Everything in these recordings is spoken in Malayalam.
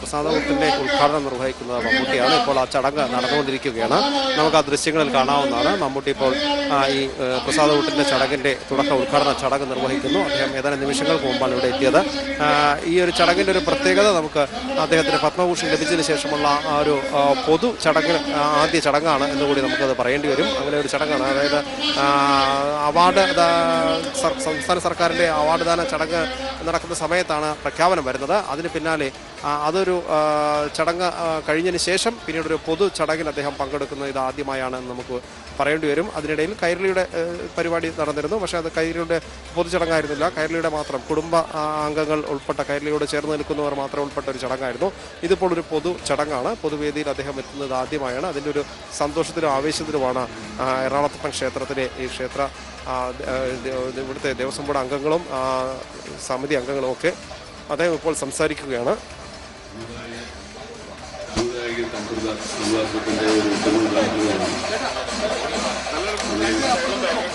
പ്രസാദത്തിന്റെ ഉദ്ഘാടനം നിർവഹിക്കുന്നത് മമ്മൂട്ടിയാണ് ഇപ്പോൾ ആ ചടങ്ങ് നടന്നുകൊണ്ടിരിക്കുകയാണ്. നമുക്ക് ആ ദൃശ്യങ്ങളിൽ കാണാവുന്നതാണ്. മമ്മൂട്ടി ഇപ്പോൾ ഈ ഏഹ്, പ്രസാദകൂട്ടിന്റെ ചടങ്ങിന്റെ തുടക്ക ഉദ്ഘാടന ചടങ്ങ് നിർവഹിക്കുന്നു. അദ്ദേഹം ഏതാനും നിമിഷങ്ങൾക്ക് മുമ്പാണ് ഇവിടെ എത്തിയത്. ഈ ഒരു ചടങ്ങിന്റെ ഒരു പ്രത്യേകത നമുക്ക് അദ്ദേഹത്തിന് പത്മഭൂഷൺ ലഭിച്ചതിന് ശേഷമുള്ള ആ ഒരു പൊതു ചടങ്ങ് ആദ്യ ചടങ്ങാണ് എന്നുകൂടി നമുക്കത് പറയേണ്ടി വരും. അങ്ങനെ ഒരു ചടങ്ങാണ്. അതായത് അവാർഡ് സംസ്ഥാന സർക്കാരിന്റെ അവാർഡ് ദാന ചടങ്ങ് നടക്കുന്ന സമയത്താണ് പ്രഖ്യാപനം വരുന്നത്. അതിന് പിന്നാലെ അതൊരു ചടങ്ങ് കഴിഞ്ഞതിന് ശേഷം പിന്നീട് ഒരു പൊതു ചടങ്ങിൽ അദ്ദേഹം പങ്കെടുക്കുന്നത് ഇത് ആദ്യമായാണ് നമുക്ക് പറയേണ്ടി വരും. അതിനിടയിൽ കൈരളിയുടെ പരിപാടി നടന്നിരുന്നു. പക്ഷേ അത് കൈരളിയുടെ പൊതു ചടങ്ങായിരുന്നില്ല. കൈരളിയുടെ മാത്രം കുടുംബ അംഗങ്ങൾ ഉൾപ്പെട്ട കൈരളിയോട് ചേർന്ന് നിൽക്കുന്നവർ മാത്രം ഉൾപ്പെട്ട ഒരു ചടങ്ങായിരുന്നു. ഇതിപ്പോൾ ഒരു പൊതു ചടങ്ങാണ്. പൊതുവേദിയിൽ അദ്ദേഹം എത്തുന്നത് ആദ്യമായാണ്. അതിന്റെ ഒരു സന്തോഷത്തിലും ആവേശത്തിലുമാണ് എറണാകുളത്തം ക്ഷേത്രത്തിലെ ഈ ക്ഷേത്ര ഇവിടുത്തെ ദേവസ്വം ബോർഡ് അംഗങ്ങളും സമിതി അംഗങ്ങളും ഒക്കെ അദ്ദേഹം ഇപ്പോൾ സംസാരിക്കുകയാണ്. സാമുദായിക സമ്പ്രദായ സമ്പ്രദായത്തിന്റെ ഒരു ഉത്തരവുണ്ടാക്കുകയാണ്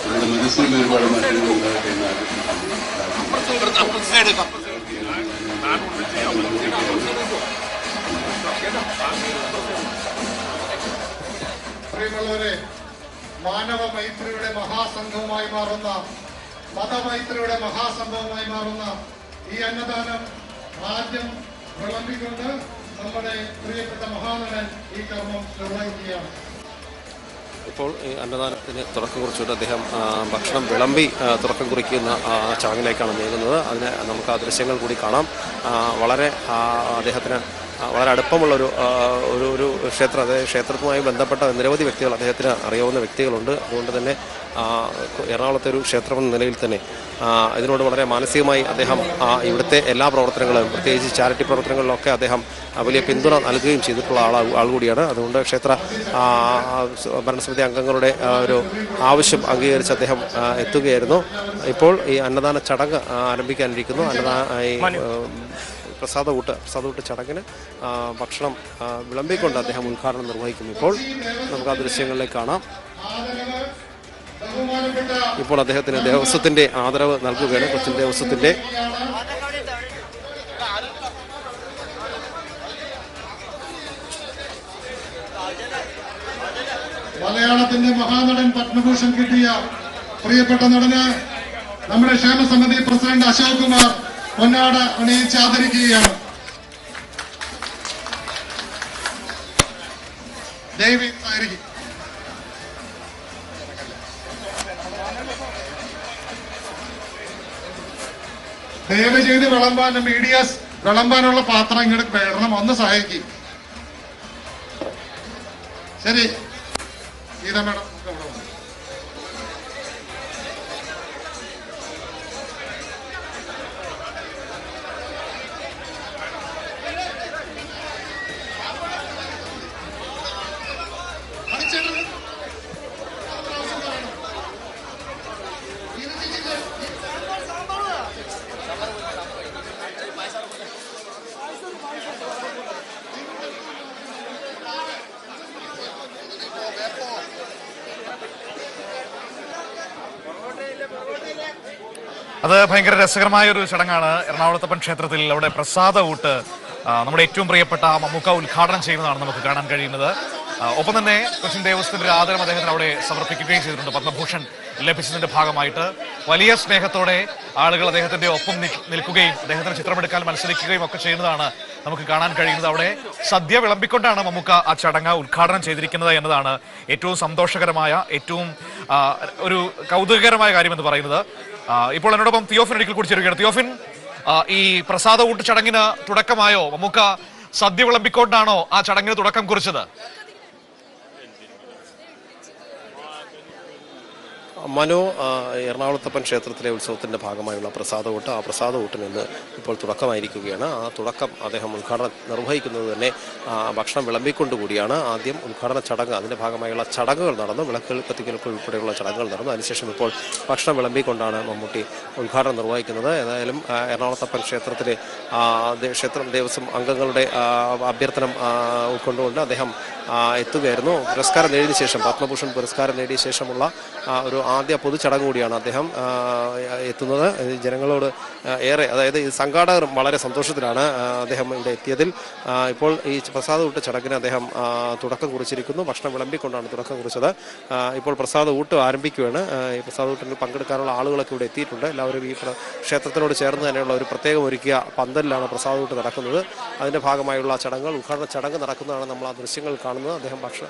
നമ്മുടെ മനസ്സിൽ ഒരുപാട് മാറ്റങ്ങൾ ഉണ്ടാകട്ടെ എന്ന് ആഗ്രഹിക്കുന്നു മാനവ മൈത്രിയുടെ മഹാസംഘവുമായി മാറുന്ന മതമൈത്രിയുടെ മഹാസംഭവമായി മാറുന്ന ഈ അന്നദാനം ആദ്യം വിളമ്പിക്കൊണ്ട് നമ്മുടെ പ്രിയപ്പെട്ട മഹാനടൻ ഈ കർമ്മം നിർവഹിക്കുകയാണ്. ഇപ്പോൾ ഈ അന്നദാനത്തിന് തുടക്കം കുറിച്ചുകൊണ്ട് അദ്ദേഹം ഭക്ഷണം വിളമ്പി തുടക്കം കുറിക്കുന്ന ചടങ്ങിലേക്കാണ് നീങ്ങുന്നത്. അതിന് നമുക്ക് ആ ദൃശ്യങ്ങൾ കൂടി കാണാം. വളരെ അദ്ദേഹത്തിന് വളരെ അടുപ്പമുള്ള ഒരു ഒരു ഒരു ക്ഷേത്രം അതായത് ക്ഷേത്രവുമായി ബന്ധപ്പെട്ട നിരവധി വ്യക്തികൾ അദ്ദേഹത്തിന് അറിയാവുന്ന വ്യക്തികളുണ്ട്. അതുകൊണ്ട് തന്നെ എറണാകുളത്തെ ഒരു ക്ഷേത്രം എന്ന നിലയിൽ തന്നെ ഇതിനോട് വളരെ മാനസികമായി അദ്ദേഹം ഇവിടുത്തെ എല്ലാ പ്രവർത്തനങ്ങളും പ്രത്യേകിച്ച് ചാരിറ്റി പ്രവർത്തനങ്ങളിലൊക്കെ അദ്ദേഹം വലിയ പിന്തുണ നൽകുകയും ചെയ്തിട്ടുള്ള ആൾ ആൾ കൂടിയാണ് അതുകൊണ്ട് ക്ഷേത്ര ഭരണസമിതി അംഗങ്ങളുടെ ഒരു ആവശ്യം അംഗീകരിച്ച് അദ്ദേഹം എത്തുകയായിരുന്നു. ഇപ്പോൾ ഈ അന്നദാന ചടങ്ങ് ആരംഭിക്കാനിരിക്കുന്നു. അന്നദാന ഈ പ്രസാദ ഊട്ട് പ്രസാദ ഊട്ട് ചടങ്ങിന് ഭക്ഷണം വിളമ്പിക്കൊണ്ട് അദ്ദേഹം ഉദ്ഘാടനം നിർവഹിക്കുന്നു ഇപ്പോൾ നമുക്ക് ആ ദൃശ്യങ്ങളിലേക്ക് കാണാം. ഇപ്പോൾ അദ്ദേഹത്തിന് ദേവസ്വത്തിന്റെ ആദരവ് നൽകുകയാണ്. കൊച്ചിൻ ദേവസ്വത്തിന്റെ മലയാളത്തിന്റെ മഹാനടൻ പത്മഭൂഷൺ കിട്ടിയ പ്രിയപ്പെട്ട നടന് നമ്മുടെ ക്ഷേമസമിതി പ്രസിഡന്റ് അശോക് കുമാർ പൊന്നാട അണിയിച്ച് ആദരിക്കുകയാണ്. ദയവി ദയവ് ചെയ്ത് വിളമ്പാൻ മീഡിയാസ് വിളമ്പാനുള്ള പാത്രം ഇങ്ങോട്ട് പേടണം ഒന്ന് സഹായിക്കും. ശരി. ഗീത മേഡം. ഭയങ്കര രസകരമായ ഒരു ചടങ്ങാണ്. എറണാകുളത്തപ്പൻ ക്ഷേത്രത്തിൽ അവിടെ പ്രസാദ ഊട്ട് നമ്മുടെ ഏറ്റവും പ്രിയപ്പെട്ട മമ്മൂക്ക ഉദ്ഘാടനം ചെയ്യുന്നതാണ് നമുക്ക് കാണാൻ കഴിയുന്നത്. ഒപ്പം തന്നെ കൊച്ചിൻ ദേവസ്വത്തിന്റെ ആദരം അദ്ദേഹത്തിന് അവിടെ സമർപ്പിക്കുകയും ചെയ്തിട്ടുണ്ട്. പത്മഭൂഷൺ ലഭിച്ചതിന്റെ ഭാഗമായിട്ട്. വലിയ സ്നേഹത്തോടെ ആളുകൾ അദ്ദേഹത്തിന്റെ ഒപ്പം നിൽ- നിൽക്കുകയും അദ്ദേഹത്തിന് ചിത്രമെടുക്കാൻ മത്സരിക്കുകയും ഒക്കെ ചെയ്യുന്നതാണ് നമുക്ക് കാണാൻ കഴിയുന്നത് അവിടെ. സദ്യ വിളമ്പിക്കൊണ്ടാണ് മമ്മൂക്ക ആ ചടങ്ങ് ഉദ്ഘാടനം ചെയ്തിരിക്കുന്നത് എന്നതാണ് ഏറ്റവും സന്തോഷകരമായ ഏറ്റവും ഒരു കൗതുകകരമായ കാര്യം എന്ന് പറയുന്നത്. ഇപ്പോൾ എന്നോടൊപ്പം തിയോഫിൻ ഒരിക്കൽ കൂടി ചേരുകയാണ്. തിയോഫിൻ ഈ പ്രസാദ ഊട്ട് ചടങ്ങിന് തുടക്കമായോ? മമ്മൂക്ക സദ്യ വിളമ്പിക്കൊണ്ടാണോ ആ ചടങ്ങിന് തുടക്കം കുറിച്ചത്? മനു എറണാകുളത്തപ്പൻ ക്ഷേത്രത്തിലെ ഉത്സവത്തിന്റെ ഭാഗമായുള്ള പ്രസാദകൂട്ട് ആ പ്രസാദകൂട്ടിന് ഇന്ന് ഇപ്പോൾ തുടക്കമായിരിക്കുകയാണ്. ആ തുടക്കം അദ്ദേഹം ഉദ്ഘാടനം നിർവഹിക്കുന്നത് തന്നെ ഭക്ഷണം വിളമ്പിക്കൊണ്ടുകൂടിയാണ് ആദ്യം ഉദ്ഘാടന ചടങ്ങ് അതിന്റെ ഭാഗമായുള്ള ചടങ്ങുകൾ നടന്നു. വിളക്കുകൾ കത്തിക്കലുകൾ ഉൾപ്പെടെയുള്ള ചടങ്ങുകൾ നടന്നു. അതിനുശേഷം ഇപ്പോൾ ഭക്ഷണം വിളമ്പിക്കൊണ്ടാണ് മമ്മൂട്ടി ഉദ്ഘാടനം നിർവഹിക്കുന്നത്. ഏതായാലും എറണാകുളത്തപ്പൻ ക്ഷേത്രത്തിലെ ക്ഷേത്രം ദേവസ്വം അംഗങ്ങളുടെ അഭ്യർത്ഥന ഉൾക്കൊണ്ടുകൊണ്ട് അദ്ദേഹം എത്തുകയായിരുന്നു. പുരസ്കാരം നേടിയ ശേഷം പത്മഭൂഷൺ പുരസ്കാരം നേടിയ ശേഷമുള്ള ഒരു ആദ്യ പൊതുചടങ്ങ് കൂടിയാണ് അദ്ദേഹം എത്തുന്നത്. ജനങ്ങളോട് ഏറെ അതായത് സംഘാടകർ വളരെ സന്തോഷത്തിലാണ് അദ്ദേഹം ഇവിടെ എത്തിയതിൽ. ഇപ്പോൾ ഈ പ്രസാദ ഊട്ട് ചടങ്ങിന് അദ്ദേഹം തുടക്കം കുറിച്ചിരിക്കുന്നു. ഭക്ഷണം വിളമ്പിക്കൊണ്ടാണ് തുടക്കം കുറിച്ചത്. ഇപ്പോൾ പ്രസാദ ഊട്ട് ആരംഭിക്കുകയാണ്. ഈ പ്രസാദ ഊട്ടിൽ പങ്കെടുക്കാനുള്ള ആളുകളൊക്കെ ഇവിടെ എത്തിയിട്ടുണ്ട്. എല്ലാവരും ഈ ക്ഷേത്രത്തിനോട് ചേർന്ന് തന്നെയുള്ള ഒരു പ്രത്യേകം ഒരുക്കിയ പന്തലിലാണ് പ്രസാദ ഊട്ട് നടക്കുന്നത്. അതിന്റെ ഭാഗമായുള്ള ചടങ്ങുകൾ ഉദ്ഘാടന ചടങ്ങ് നടക്കുന്നതാണ് നമ്മൾ ആ ദൃശ്യങ്ങൾ കാണുന്നത്. അദ്ദേഹം ഭക്ഷണ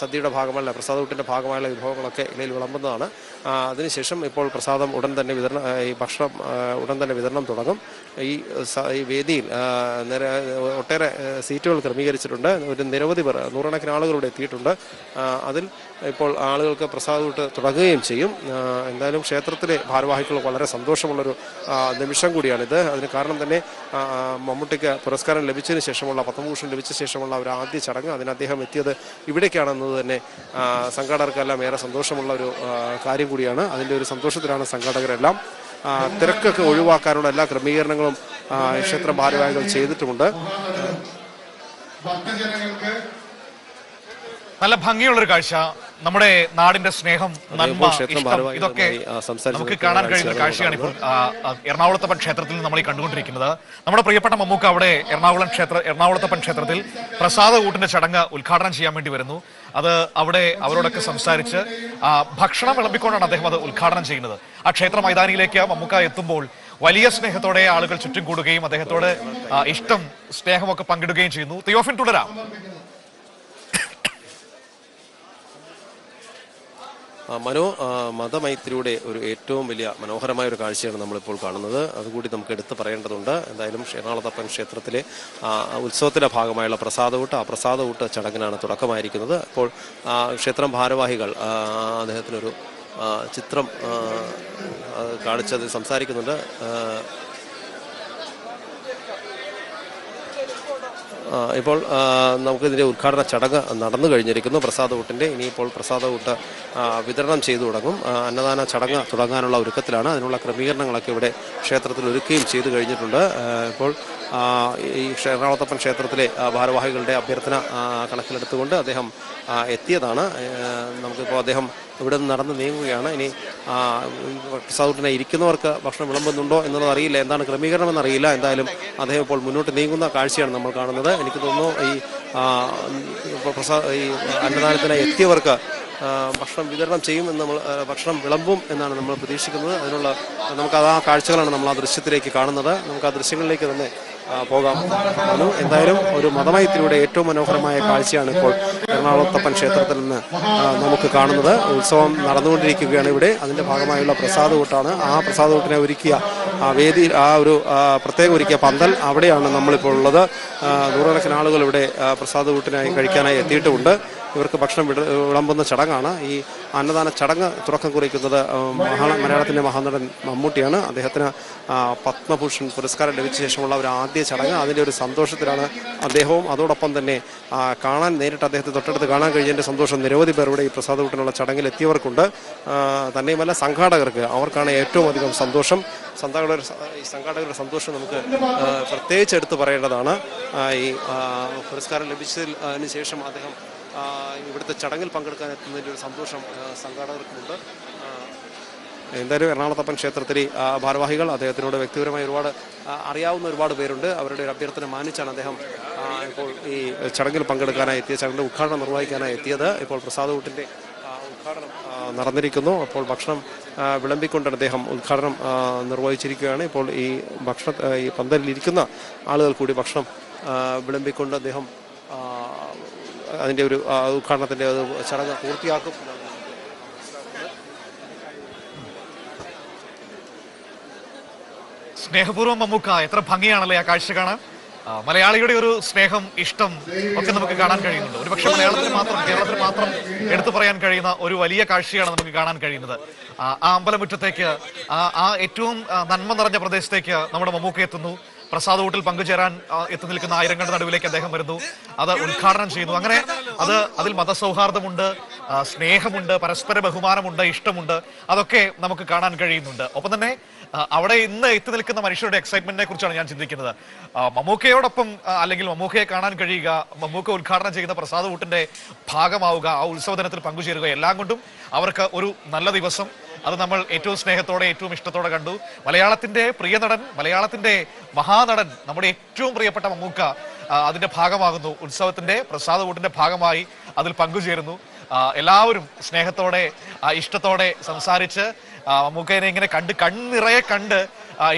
സദ്യയുടെ ഭാഗമല്ല പ്രസാദ ഊട്ടിന്റെ ഭാഗമായുള്ള വിഭവങ്ങളൊക്കെ ഇലയിൽ വിളമ്പുന്നതാണ്. അതിനുശേഷം ഇപ്പോൾ പ്രസാദം ഉടൻ തന്നെ വിതരണം ഈ ഭക്ഷണം ഉടൻ തന്നെ വിതരണം തുടങ്ങും. ഈ ഈ വേദിയിൽ ഒട്ടേറെ സീറ്റുകൾ ക്രമീകരിച്ചിട്ടുണ്ട്. ഒരു നിരവധി പേർ നൂറുകണക്കിന് ആളുകൾ ഇവിടെ എത്തിയിട്ടുണ്ട്. അതിൽ ഇപ്പോൾ ആളുകൾക്ക് പ്രസാദം ഊട്ട് തുടങ്ങുകയും ചെയ്യും. എന്തായാലും ക്ഷേത്രത്തിലെ ഭാരവാഹികൾ വളരെ സന്തോഷമുള്ളൊരു നിമിഷം കൂടിയാണിത്. അതിന് കാരണം തന്നെ മമ്മൂട്ടിക്ക് പുരസ്കാരം ലഭിച്ചതിന് ശേഷമുള്ള പത്മഭൂഷൺ ലഭിച്ച ശേഷമുള്ള ഒരു ആദ്യ ചടങ്ങ്. അതിന് അദ്ദേഹം എത്തിയത് ഇവിടേക്കാണെന്നത് തന്നെ സംഘാടകർക്കെല്ലാം ഏറെ സന്തോഷമുള്ള ഒരു കാര്യം കൂടിയാണ്. അതിന്റെ ഒരു സന്തോഷത്തിലാണ് സംഘാടകരെല്ലാം തിരക്കൊക്കെ ഒഴിവാക്കാനുള്ള എല്ലാ ക്രമീകരണങ്ങളും ക്ഷേത്ര ഭാരവാഹികൾ ചെയ്തിട്ടുമുണ്ട്. നല്ല ഭംഗിയുള്ളൊരു കാഴ്ച. നമ്മുടെ നാടിന്റെ സ്നേഹം നന്മ ഇഷ്ടം ഇതൊക്കെ നമുക്ക് കാണാൻ കഴിയുന്ന കാഴ്ചയാണ് ഇപ്പോൾ എറണാകുളത്തപ്പൻ ക്ഷേത്രത്തിൽ നമ്മൾ ഈ കണ്ടുകൊണ്ടിരിക്കുന്നത്. നമ്മുടെ പ്രിയപ്പെട്ട മമ്മൂക്ക അവിടെ എറണാകുളം ക്ഷേത്ര എറണാകുളത്തപ്പൻ ക്ഷേത്രത്തിൽ പ്രസാദ കൂട്ടിന്റെ ചടങ്ങ് ഉദ്ഘാടനം ചെയ്യാൻ വേണ്ടി വരുന്നു. അത് അവിടെ അവരോടൊക്കെ സംസാരിച്ച് ഭക്ഷണം വിളമ്പിക്കൊണ്ടാണ് അദ്ദേഹം അത് ഉദ്ഘാടനം ചെയ്യുന്നത്. ആ ക്ഷേത്ര മൈതാനിയിലേക്ക് മമ്മൂക്ക എത്തുമ്പോൾ വലിയ സ്നേഹത്തോടെ ആളുകൾ ചുറ്റും കൂടുകയും അദ്ദേഹത്തോട് ഇഷ്ടം സ്നേഹമൊക്കെ പങ്കിടുകയും ചെയ്യുന്നു. തിയോഫിൻ തുടരാം. മനോ മതമൈത്രിയുടെ ഒരു ഏറ്റവും വലിയ മനോഹരമായ ഒരു കാഴ്ചയാണ് നമ്മളിപ്പോൾ കാണുന്നത്. അതുകൂടി നമുക്ക് എടുത്തു പറയേണ്ടതുണ്ട്. എന്തായാലും എറണാകുളത്തപ്പൻ ക്ഷേത്രത്തിലെ ഉത്സവത്തിന്റെ ഭാഗമായുള്ള പ്രസാദകൂട്ട് ആ പ്രസാദകൂട്ട് ചടങ്ങിനാണ് തുടക്കമായിരിക്കുന്നത്. അപ്പോൾ ക്ഷേത്രം ഭാരവാഹികൾ അദ്ദേഹത്തിനൊരു ചിത്രം കാണിച്ചത് സംസാരിക്കുന്നുണ്ട് ആ, ആ, ഇപ്പോൾ നമുക്കിതിന്റെ ഉദ്ഘാടന ചടങ്ങ് നടന്നു കഴിഞ്ഞിരിക്കുന്നു. പ്രസാദ ഊട്ടിന്റെ ഇനിയിപ്പോൾ പ്രസാദ ഊട്ട് വിതരണം ചെയ്തു തുടങ്ങും. അന്നദാന ചടങ്ങ് തുടങ്ങാനുള്ള ഒരുക്കത്തിലാണ്. അതിനുള്ള ക്രമീകരണങ്ങളൊക്കെ ഇവിടെ ക്ഷേത്രത്തിൽ ഒരുക്കുകയും ചെയ്തു കഴിഞ്ഞിട്ടുണ്ട്. ഇപ്പോൾ ഈ എറണാകുളത്തപ്പൻ ക്ഷേത്രത്തിലെ ഭാരവാഹികളുടെ അഭ്യർത്ഥന കണക്കിലെടുത്തുകൊണ്ട് അദ്ദേഹം എത്തിയതാണ്. നമുക്കിപ്പോൾ അദ്ദേഹം ഇവിടെ നിന്ന് നടന്ന് നീങ്ങുകയാണ്. ഇനി സൗഹൃദനെ ഇരിക്കുന്നവർക്ക് ഭക്ഷണം വിളമ്പുന്നുണ്ടോ എന്നുള്ളത് അറിയില്ല. എന്താണ് ക്രമീകരണം എന്നറിയില്ല എന്തായാലും അദ്ദേഹം ഇപ്പോൾ മുന്നോട്ട് നീങ്ങുന്ന കാഴ്ചയാണ് നമ്മൾ കാണുന്നത്. എനിക്ക് തോന്നുന്നു ഈ ഈ അന്നദാനത്തിനായി എത്തിയവർക്ക് ഭക്ഷണം വിതരണം ചെയ്യും എന്ന് നമ്മൾ ഭക്ഷണം വിളമ്പും എന്നാണ് നമ്മൾ പ്രതീക്ഷിക്കുന്നത്. അതിനുള്ള നമുക്ക് ആ കാഴ്ചകളാണ് നമ്മൾ ആ ദൃശ്യത്തിലേക്ക് കാണുന്നത്. നമുക്ക് ആ ദൃശ്യങ്ങളിലേക്ക് തന്നെ പോകാം. അനു, എന്തായാലും ഒരു മതമയത്തിലൂടെ ഏറ്റവും മനോഹരമായ കാഴ്ചയാണ് ഇപ്പോൾ എറണാകുളത്തപ്പൻ ക്ഷേത്രത്തിൽ നിന്ന് നമുക്ക് കാണുന്നത്. ഉത്സവം നടന്നുകൊണ്ടിരിക്കുകയാണ് ഇവിടെ. അതിന്റെ ഭാഗമായുള്ള പ്രസാദ കൂട്ടാണ് ആ പ്രസാദ കൂട്ടിനെ ഒരുക്കിയ ആ വേദി ആ ഒരു പ്രത്യേകം ഒരുക്കിയ പന്തൽ അവിടെയാണ് നമ്മളിപ്പോൾ ഉള്ളത്. നൂറുകണക്കിന് ആളുകൾ ഇവിടെ പ്രസാദ കൂട്ടിനായി കഴിക്കാനായി എത്തിയിട്ടുമുണ്ട്. ഇവർക്ക് ഭക്ഷണം വിട- വിളമ്പുന്ന ചടങ്ങാണ്. ഈ അന്നദാന ചടങ്ങ് തുടക്കം കുറിക്കുന്നത് മഹാ മലയാളത്തിന്റെ മഹാനടൻ മമ്മൂട്ടിയാണ്. അദ്ദേഹത്തിന് പത്മഭൂഷൺ പുരസ്കാരം ലഭിച്ച ശേഷമുള്ള ഒരു ആദ്യ ചടങ്ങ്. അതിന്റെ ഒരു സന്തോഷത്തിലാണ് അദ്ദേഹവും അതോടൊപ്പം തന്നെ കാണാൻ നേരിട്ട് അദ്ദേഹത്തെ തൊട്ടടുത്ത് കാണാൻ കഴിഞ്ഞതിന്റെ സന്തോഷം നിരവധി പേർ ഇവിടെ ഈ പ്രസാദകൂട്ടിനുള്ള ചടങ്ങിൽ എത്തിയവർക്കുണ്ട്. തന്നെയുമല്ല സംഘാടകർക്ക് അവർക്കാണ് ഏറ്റവും അധികം സന്തോഷം. സംഘാടകർ ഈ സംഘാടകരുടെ സന്തോഷം നമുക്ക് പ്രത്യേകിച്ച് എടുത്തു പറയേണ്ടതാണ്. ഈ പുരസ്കാരം ലഭിച്ചതിന് ശേഷം അദ്ദേഹം ഇവിടുത്തെ ചടങ്ങിൽ പങ്കെടുക്കാൻ എത്തുന്നതിന്റെ ഒരു സന്തോഷം സംഘാടകർക്കുമുണ്ട്. എന്തായാലും എറണാകുളത്തപ്പൻ ക്ഷേത്രത്തിലെ ഭാരവാഹികൾ അദ്ദേഹത്തിനോട് വ്യക്തിപരമായി ഒരുപാട് അറിയാവുന്ന ഒരുപാട് പേരുണ്ട്. അവരുടെ ഒരു അഭ്യർത്ഥന മാനിച്ചാണ് അദ്ദേഹം ഇപ്പോൾ ഈ ചടങ്ങിൽ പങ്കെടുക്കാനായി എത്തിയ ചടങ്ങിൽ ഉദ്ഘാടനം നിർവഹിക്കാനായി എത്തിയത്. ഇപ്പോൾ പ്രസാദ് കൂട്ടിന്റെ ഉദ്ഘാടനം നടന്നിരിക്കുന്നു. അപ്പോൾ ഭക്ഷണം വിളമ്പിക്കൊണ്ടാണ് അദ്ദേഹം ഉദ്ഘാടനം നിർവഹിച്ചിരിക്കുകയാണ്. ഇപ്പോൾ ഈ ഭക്ഷണ ഈ പന്തലിലിരിക്കുന്ന ആളുകൾ കൂടി ഭക്ഷണം വിളമ്പിക്കൊണ്ട് അദ്ദേഹം ആ, അതിന്റെ ഒരു ഉദ്ഘാടനത്തിന്റെ അത് ചടങ്ങ് പൂർത്തിയാക്കും. സ്നേഹപൂർവം മമ്മൂക്ക എത്ര ഭംഗിയാണല്ലേ ആ കാഴ്ച കാണാൻ? മലയാളിയുടെ ഒരു സ്നേഹം ഇഷ്ടം ഒക്കെ നമുക്ക് കാണാൻ കഴിയുന്നുണ്ട്. ഒരുപക്ഷെ മലയാളത്തിൽ മാത്രം കേരളത്തിൽ മാത്രം എടുത്തു പറയാൻ കഴിയുന്ന ഒരു വലിയ കാഴ്ചയാണ് നമുക്ക് കാണാൻ കഴിയുന്നത്. ആ അമ്പലമുറ്റത്തേക്ക് ആ ഏറ്റവും നന്മ നിറഞ്ഞ പ്രദേശത്തേക്ക് നമ്മുടെ മമ്മൂക്ക എത്തുന്നു. പ്രസാദ വോട്ടിൽ പങ്കുചേരാൻ എത്തി നിൽക്കുന്ന ആയിരങ്ങളുടെ നടുവിലേക്ക് അദ്ദേഹം വരുന്നു. അത് ഉദ്ഘാടനം ചെയ്യുന്നു. അങ്ങനെ അത് അതിൽ മതസൗഹാർദ്ദമുണ്ട് സ്നേഹമുണ്ട് പരസ്പര ബഹുമാനമുണ്ട് ഇഷ്ടമുണ്ട്. അതൊക്കെ നമുക്ക് കാണാൻ കഴിയുന്നുണ്ട്. ഒപ്പം തന്നെ അവിടെ ഇന്ന് എത്തി നിൽക്കുന്ന മനുഷ്യരുടെ എക്സൈറ്റ്മെന്റിനെ കുറിച്ചാണ് ഞാൻ ചിന്തിക്കുന്നത്. മമ്മൂക്കയോടൊപ്പം അല്ലെങ്കിൽ മമ്മൂക്കയെ കാണാൻ കഴിയുക മമ്മൂക്ക ഉദ്ഘാടനം ചെയ്യുന്ന പ്രസാദ് വോട്ടിന്റെ ഭാഗമാവുക ആ ഉത്സവ ദിനത്തിൽ പങ്കുചേരുക എല്ലാം കൊണ്ടും അവർക്ക് ഒരു നല്ല ദിവസം. അത് നമ്മൾ ഏറ്റവും സ്നേഹത്തോടെ ഏറ്റവും ഇഷ്ടത്തോടെ കണ്ടു. മലയാളത്തിന്റെ പ്രിയ നടൻ മലയാളത്തിന്റെ മഹാനടൻ നമ്മുടെ ഏറ്റവും പ്രിയപ്പെട്ട മമ്മൂക്ക അതിന്റെ ഭാഗമാകുന്നു. ഉത്സവത്തിന്റെ പ്രസാദ ഭാഗമായി അതിൽ പങ്കുചേരുന്നു. എല്ലാവരും സ്നേഹത്തോടെ ഇഷ്ടത്തോടെ സംസാരിച്ച് മമ്മൂക്കനെ ഇങ്ങനെ കണ്ട് കണ്ണിറയെ കണ്ട്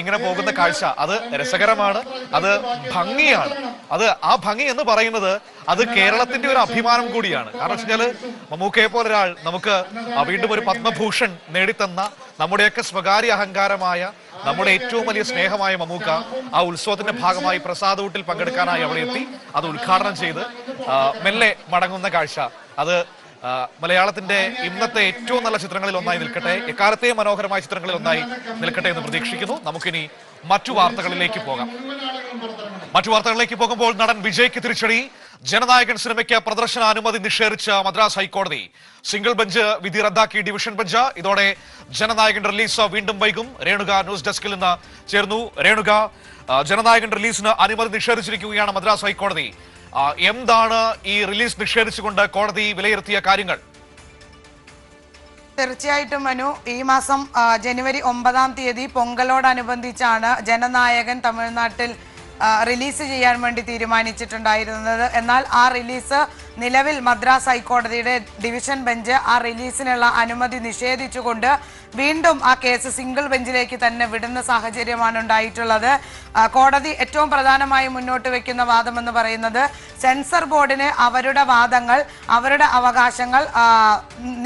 ഇങ്ങനെ പോകുന്ന കാഴ്ച അത് രസകരമാണ് അത് ഭംഗിയാണ്. അത് ആ ഭംഗി എന്ന് പറയുന്നത് അത് കേരളത്തിന്റെ ഒരു അഭിമാനം കൂടിയാണ്. കാരണം വെച്ച് കഴിഞ്ഞാൽ മമ്മൂക്കയെ പോലെ ഒരാൾ നമുക്ക് വീണ്ടും ഒരു പത്മഭൂഷൺ നേടിത്തന്ന നമ്മുടെയൊക്കെ സ്വകാര്യ അഹങ്കാരമായ നമ്മുടെ ഏറ്റവും വലിയ സ്നേഹമായ മമ്മൂക്ക ആ ഉത്സവത്തിന്റെ ഭാഗമായി പ്രസാദ് ഊട്ടിൽ പങ്കെടുക്കാനായി അവിടെ എത്തി. അത് ഉദ്ഘാടനം ചെയ്ത് മെല്ലെ മടങ്ങുന്ന കാഴ്ച. അത് മലയാളത്തിന്റെ ഇന്നത്തെ ഏറ്റവും നല്ല ചിത്രങ്ങളിൽ ഒന്നായി നിൽക്കട്ടെ. എക്കാലത്തെയും മനോഹരമായ ചിത്രങ്ങളിൽ ഒന്നായി നിൽക്കട്ടെ എന്ന് പ്രതീക്ഷിക്കുന്നു. നമുക്കിനി മറ്റു വാർത്തകളിലേക്ക് പോകാം. മറ്റു വാർത്തകളിലേക്ക് പോകുമ്പോൾ നടൻ വിജയ്ക്ക് തിരിച്ചടി. ജനനായകൻ സിനിമയ്ക്ക് പ്രദർശന അനുമതി നിഷേധിച്ച മദ്രാസ് ഹൈക്കോടതി. സിംഗിൾ ബെഞ്ച് വിധി റദ്ദാക്കി ഡിവിഷൻ ബെഞ്ച്. ഇതോടെ ജനനായകൻ റിലീസ് വീണ്ടും വൈകും. രേണുക ന്യൂസ് ഡെസ്കിൽ നിന്ന് ചേർന്നു രേണുക ജനനായകൻ റിലീസിന് അനുമതി നിഷേധിച്ചിരിക്കുകയാണ് മദ്രാസ് ഹൈക്കോടതി. എന്താണ് ഈ റിലീസ് നിഷേധിച്ചുകൊണ്ട് കോടതി വിലയിരുത്തിയ കാര്യങ്ങൾ? തീർച്ചയായിട്ടും മനു ഈ മാസം ജനുവരി ഒമ്പതാം തീയതി പൊങ്കലോടനുബന്ധിച്ചാണ് ജനനായകൻ തമിഴ്നാട്ടിൽ റിലീസ് ചെയ്യാൻ വേണ്ടി തീരുമാനിച്ചിട്ടുണ്ടായിരുന്നത്. എന്നാൽ ആ റിലീസ് നിലവിൽ മദ്രാസ് ഹൈക്കോടതിയുടെ ഡിവിഷൻ ബെഞ്ച് ആ റിലീസിനുള്ള അനുമതി നിഷേധിച്ചുകൊണ്ട് വീണ്ടും ആ കേസ് സിംഗിൾ ബെഞ്ചിലേക്ക് തന്നെ വിടുന്ന സാഹചര്യമാണ് ഉണ്ടായിട്ടുള്ളത്. കോടതി ഏറ്റവും പ്രധാനമായി മുന്നോട്ട് വെക്കുന്ന വാദമെന്ന് പറയുന്നത് സെൻസർ ബോർഡിന് അവരുടെ വാദങ്ങൾ അവരുടെ അവകാശങ്ങൾ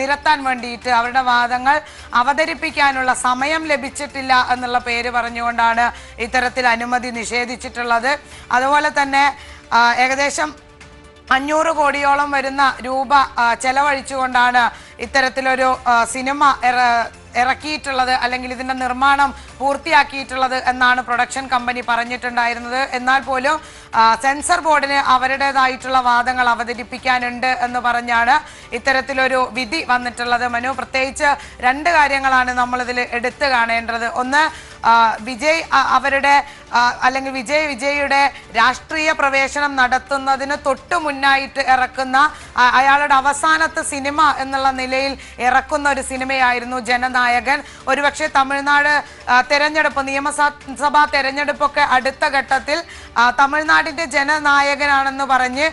നിരത്താൻ വേണ്ടിയിട്ട് അവരുടെ വാദങ്ങൾ അവതരിപ്പിക്കാനുള്ള സമയം ലഭിച്ചിട്ടില്ല എന്നുള്ള പേര് പറഞ്ഞുകൊണ്ടാണ് ഇത്തരത്തിൽ അനുമതി നിഷേധിച്ചിട്ടുള്ളത്. അതുപോലെ തന്നെ ഏകദേശം അഞ്ഞൂറ് കോടിയോളം വരുന്ന രൂപ ചെലവഴിച്ചുകൊണ്ടാണ് ഇത്തരത്തിലൊരു സിനിമ ഇറക്കിയിട്ടുള്ളത് അല്ലെങ്കിൽ ഇതിന്റെ നിർമ്മാണം പൂർത്തിയാക്കിയിട്ടുള്ളത് എന്നാണ് പ്രൊഡക്ഷൻ കമ്പനി പറഞ്ഞിട്ടുണ്ടായിരുന്നത്. എന്നാൽ പോലും സെൻസർ ബോർഡിന് അവരുടേതായിട്ടുള്ള വാദങ്ങൾ അവതരിപ്പിക്കാനുണ്ട് എന്ന് പറഞ്ഞാണ് ഇത്തരത്തിലൊരു വിധി വന്നിട്ടുള്ളത്. മനു പ്രത്യേകിച്ച് രണ്ട് കാര്യങ്ങളാണ് നമ്മളിതിൽ എടുത്തു കാണേണ്ടത്. ഒന്ന് വിജയ് അവരുടെ അല്ലെങ്കിൽ വിജയ് വിജയുടെ രാഷ്ട്രീയ പ്രവേശനം നടത്തുന്നതിന് തൊട്ടു മുന്നായിട്ട് ഇറക്കുന്ന അയാളുടെ അവസാനത്തെ സിനിമ എന്നുള്ള നിലയിൽ ഇറക്കുന്ന ഒരു സിനിമയായിരുന്നു ജനനായകൻ. ഒരുപക്ഷെ തമിഴ്നാട് തെരഞ്ഞെടുപ്പ് നിയമസഭാ തെരഞ്ഞെടുപ്പൊക്കെ അടുത്ത ഘട്ടത്തിൽ തമിഴ്നാടിന്റെ ജനനായകനാണെന്ന് പറഞ്ഞ്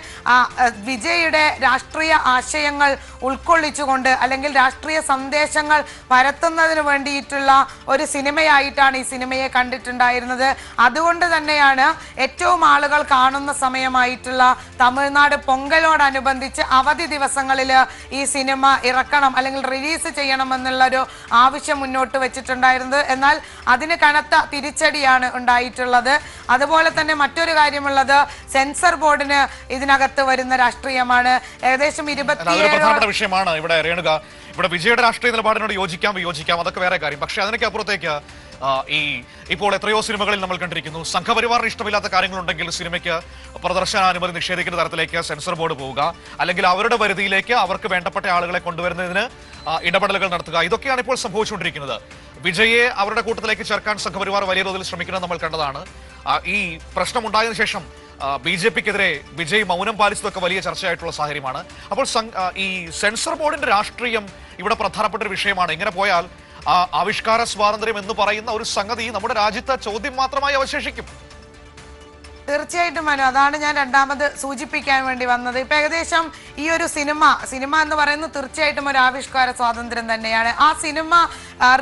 വിജയുടെ രാഷ്ട്രീയ ആശയങ്ങൾ ഉൾക്കൊള്ളിച്ചുകൊണ്ട് അല്ലെങ്കിൽ രാഷ്ട്രീയ സന്ദേശങ്ങൾ പരത്തുന്നതിന് വേണ്ടിയിട്ടുള്ള ഒരു സിനിമയായിട്ടാണ് സിനിമയെ കണ്ടിട്ടുണ്ടായിരുന്നത്. അതുകൊണ്ട് തന്നെയാണ് ഏറ്റവും ആളുകൾ കാണുന്ന സമയമായിട്ടുള്ള തമിഴ്നാട് പൊങ്കലോടനുബന്ധിച്ച് അവധി ദിവസങ്ങളിൽ ഈ സിനിമ ഇറക്കണം അല്ലെങ്കിൽ റിലീസ് ചെയ്യണമെന്നുള്ളൊരു ആവശ്യം മുന്നോട്ട് വെച്ചിട്ടുണ്ടായിരുന്നത്. എന്നാൽ അതിന് കനത്ത തിരിച്ചടിയാണ് ഉണ്ടായിട്ടുള്ളത്. അതുപോലെ തന്നെ മറ്റൊരു കാര്യമുള്ളത് സെൻസർ ബോർഡിന് ഇതിനകത്ത് വരുന്ന രാഷ്ട്രീയമാണ്. ഏകദേശം ഇരുപത്തി ഇരുപത്തിയേഴ് വിഷയമാണ് ഇവിടെ. രേണുക ഇവിടെ വിജയുടെ രാഷ്ട്രീയ നിലപാടിനോട് യോജിക്കാം വിയോജിക്കാം. അതൊക്കെ വേറെ കാര്യം. പക്ഷെ അതിനൊക്കെ അപ്പുറത്തേക്ക് ഈ ഇപ്പോൾ എത്രയോ സിനിമകളിൽ നമ്മൾ കണ്ടിരിക്കുന്നു. സംഘപരിവാറിന് ഇഷ്ടമില്ലാത്ത കാര്യങ്ങളുണ്ടെങ്കിൽ സിനിമയ്ക്ക് പ്രദർശനാനുമതി നിഷേധിക്കുന്ന തരത്തിലേക്ക് സെൻസർ ബോർഡ് പോവുക. അല്ലെങ്കിൽ അവരുടെ പരിധിയിലേക്ക് അവർക്ക് വേണ്ടപ്പെട്ട ആളുകളെ കൊണ്ടുവരുന്നതിന് ഇടപെടലുകൾ നടത്തുക. ഇതൊക്കെയാണ് ഇപ്പോൾ സംഭവിച്ചുകൊണ്ടിരിക്കുന്നത്. വിജയെ അവരുടെ കൂട്ടത്തിലേക്ക് ചേർക്കാൻ സംഘപരിവാർ വലിയ തോതിൽ ശ്രമിക്കുന്നത് നമ്മൾ കണ്ടതാണ്. ഈ പ്രശ്നമുണ്ടായതിനു ശേഷം ബി ജെ പിക്കെതിരെ വിജയ് മൗനം പാലിച്ചതൊക്കെ വലിയ ചർച്ചയായിട്ടുള്ള സാഹചര്യമാണ്. അപ്പോൾ ഈ സെൻസർ ബോർഡിന്റെ രാഷ്ട്രീയം ഇവിടെ പ്രധാനപ്പെട്ട ഒരു വിഷയമാണ്. ഇങ്ങനെ പോയാൽ ആവിഷ്കാര സ്വാതന്ത്ര്യം എന്ന് പറയുന്ന ഒരു സംഗതി നമ്മുടെ രാജ്യത്ത് ചോദ്യം മാത്രമായി അവശേഷിക്കും. തീർച്ചയായിട്ടും മനു അതാണ് ഞാൻ രണ്ടാമത് സൂചിപ്പിക്കാൻ വേണ്ടി വന്നത്. ഇപ്പൊ ഏകദേശം ഈ ഒരു സിനിമ സിനിമ എന്ന് പറയുന്നത് തീർച്ചയായിട്ടും ഒരു ആവിഷ്കാര സ്വാതന്ത്ര്യം തന്നെയാണ്. ആ സിനിമ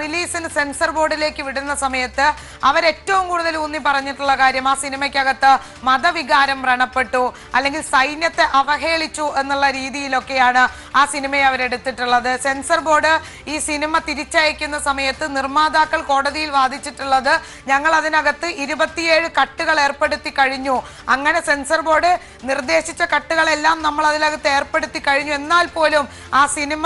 റിലീസിന് സെൻസർ ബോർഡിലേക്ക് വിടുന്ന സമയത്ത് അവർ ഏറ്റവും കൂടുതൽ ഊന്നി പറഞ്ഞിട്ടുള്ള കാര്യം ആ സിനിമയ്ക്കകത്ത് മതവികാരം വ്രണപ്പെട്ടു അല്ലെങ്കിൽ സൈന്യത്തെ അവഹേളിച്ചു എന്നുള്ള രീതിയിലൊക്കെയാണ് ആ സിനിമയെ അവരെടുത്തിട്ടുള്ളത്. സെൻസർ ബോർഡ് ഈ സിനിമ തിരിച്ചയക്കുന്ന സമയത്ത് നിർമ്മാതാക്കൾ കോടതിയിൽ വാദിച്ചിട്ടുള്ളത് ഞങ്ങൾ അതിനകത്ത് ഇരുപത്തിയേഴ് കട്ടുകൾ ഏർപ്പെടുത്തി കഴിഞ്ഞു. അങ്ങനെ സെൻസർ ബോർഡ് നിർദ്ദേശിച്ച കട്ടുകളെല്ലാം നമ്മൾ അതിനകത്ത് ഏർപ്പെടുത്തി കഴിഞ്ഞു. എന്നാൽ പോലും ആ സിനിമ